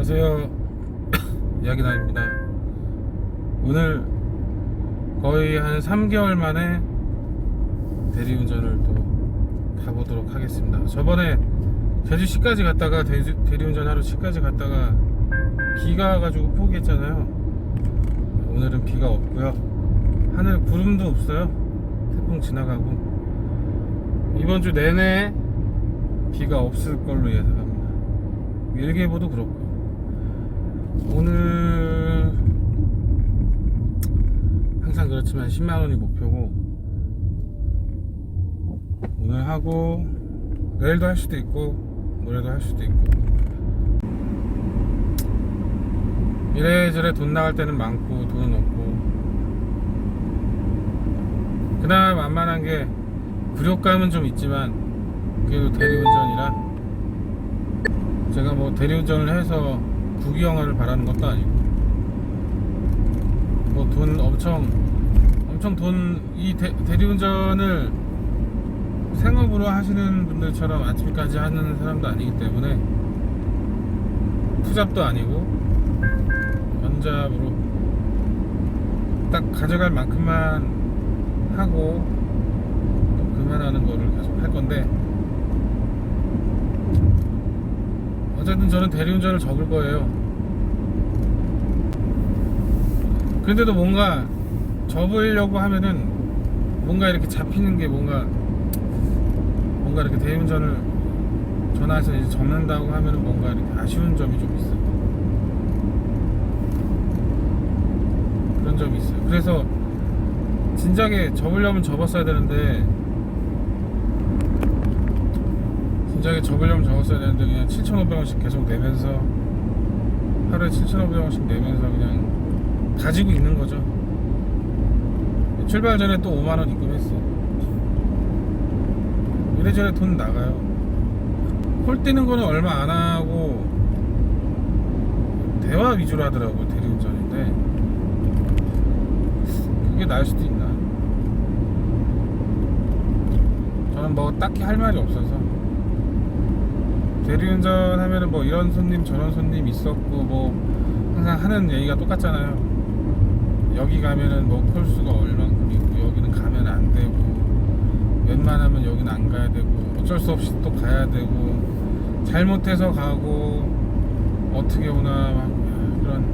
이야기 나눕니다. 오늘 거의 한 3개월 만에 대리운전을 또 가보도록 하겠습니다. 저번에 제주시까지 갔다가 대주, 대리운전 하러 시까지 갔다가 비가 와가지고 포기했잖아요. 오늘은 비가 없고요. 하늘에 구름도 없어요. 태풍 지나가고 이번 주 내내 비가 없을 걸로 예상합니다. 일기예보도 그렇고 오늘 항상 그렇지만 10만 원이 목표고 오늘 하고 내일도 할 수도 있고 모레도 할 수도 있고 이래저래 돈 나갈 때는 많고 돈은 없고 그나마 만만한 게 굴욕감은 좀 있지만 그래도 대리운전이라 제가 뭐 대리운전을 해서 부귀영화를 바라는 것도 아니고. 뭐 돈 엄청 엄청 돈 이 대리운전을 생업으로 하시는 분들처럼 아침까지 하는 사람도 아니기 때문에 투잡도 아니고 연잡으로 딱 가져갈 만큼만 하고 또 그만하는 거를 계속 할 건데 어쨌든 저는 대리운전을 적을 거예요. 그런데도 뭔가 접으려고 하면은 뭔가 이렇게 잡히는 게 뭔가 뭔가 이렇게 대리운전을 전화해서 이제 접는다고 하면은 뭔가 이렇게 아쉬운 점이 좀 있어. 그런 점이 있어요. 그래서 진작에 접으려면 접었어야 되는데 진작에 접으려면 접었어야 되는데 그냥 7,500원씩 계속 내면서 하루에 7,500원씩 내면서 그냥 가지고 있는 거죠. 출발 전에 또 5만 원 입금했어. 이래저래 돈 나가요. 홀 뛰는 거는 얼마 안 하고 대화 위주로 하더라고 대리운전인데 그게 나을 수도 있나? 저는 뭐 딱히 할 말이 없어서 대리운전 하면은 뭐 이런 손님 저런 손님 있었고 뭐 항상 하는 얘기가 똑같잖아요. 여기 가면은 뭐 콜수가 얼만큼 있고 여기는 가면 안 되고 웬만하면 여기는 안 가야 되고 어쩔 수 없이 또 가야 되고 잘못해서 가고 어떻게 오나 막 그런